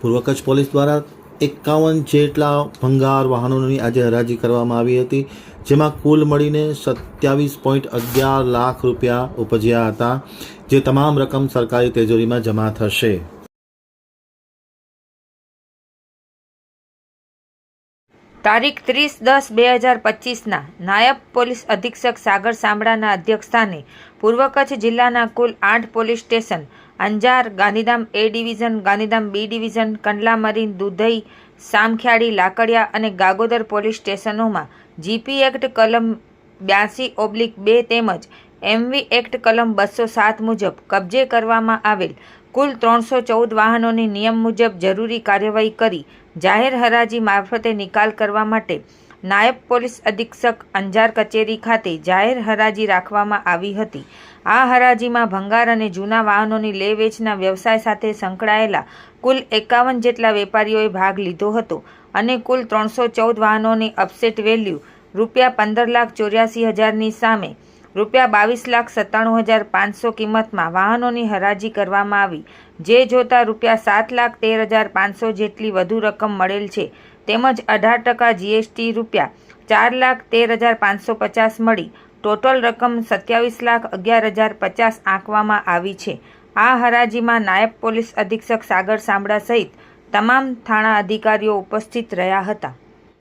પૂર્વ કચ્છ પોલીસ દ્વારા એકાવન જેટલા ભંગાર વાહનોની આજે હરાજી કરવામાં આવી હતી, જેમાં કુલ મળીને સત્યાવીસ પોઈન્ટ અગિયાર લાખ રૂપિયા ઉપજ્યા હતા, જે તમામ રકમ સરકારી તેજોરીમાં જમા થશે. તારીખ ત્રીસ દસ બે હજાર પચીસના નાયબ પોલીસ અધિક્ષક સાગર સાંભળાના અધ્યક્ષસ્થાને પૂર્વ કચ્છ જિલ્લાના કુલ આઠ police station Anjar, Gandhidham A division Gandhidham B division Kandla marine Dudhai, Samakhiyali, Lakadiya અને ગાગોદર પોલીસ સ્ટેશનોમાં જીપી એક્ટ કલમ બ્યાસી ઓબ્લિક બે તેમજ એમવી એક્ટ કલમ બસો સાત મુજબ કબજે કરવામાં આવેલ કુલ ત્રણસો ચૌદ વાહનોની નિયમ મુજબ જરૂરી કાર્યવાહી કરી જાહેર હરાજી મારફતે નિકાલ કરવા માટે નાયબ પોલીસ અધિક્ષક અંજાર કચેરી ખાતે જાહેર હરાજી રાખવામાં આવી હતી. આ હરાજીમાં ભંગાર અને જૂના વાહનોની લે વેચના વ્યવસાય સાથે સંકળાયેલા કુલ એકાવન જેટલા વેપારીઓએ ભાગ લીધો હતો અને કુલ ત્રણસો ચૌદ વાહનોની અપસેટ વેલ્યુ રૂપિયા પંદર લાખ ચોર્યાસી હજારની સામે રૂપિયા બાવીસ લાખ સત્તાણું હજાર પાંચસો કિંમતમાં વાહનોની હરાજી કરવામાં આવી. જે જોતા રૂપિયા સાત લાખ તેર હજાર પાંચસો જેટલી વધુ રકમ મળેલ છે. તેમજ અઢાર ટકા જીએસટી રૂપિયા ચાર લાખ તેર હજાર પાંચસો પચાસ મળી. ટોટલ રકમ સત્યાવીસ લાખ અગિયાર હજાર પચાસ આંકવામાં આવી છે. આ હરાજીમાં નાયબ પોલીસ અધિક્ષક સાગર સાંભળા સહિત તમામ થાણા અધિકારીઓ ઉપસ્થિત રહ્યા હતા.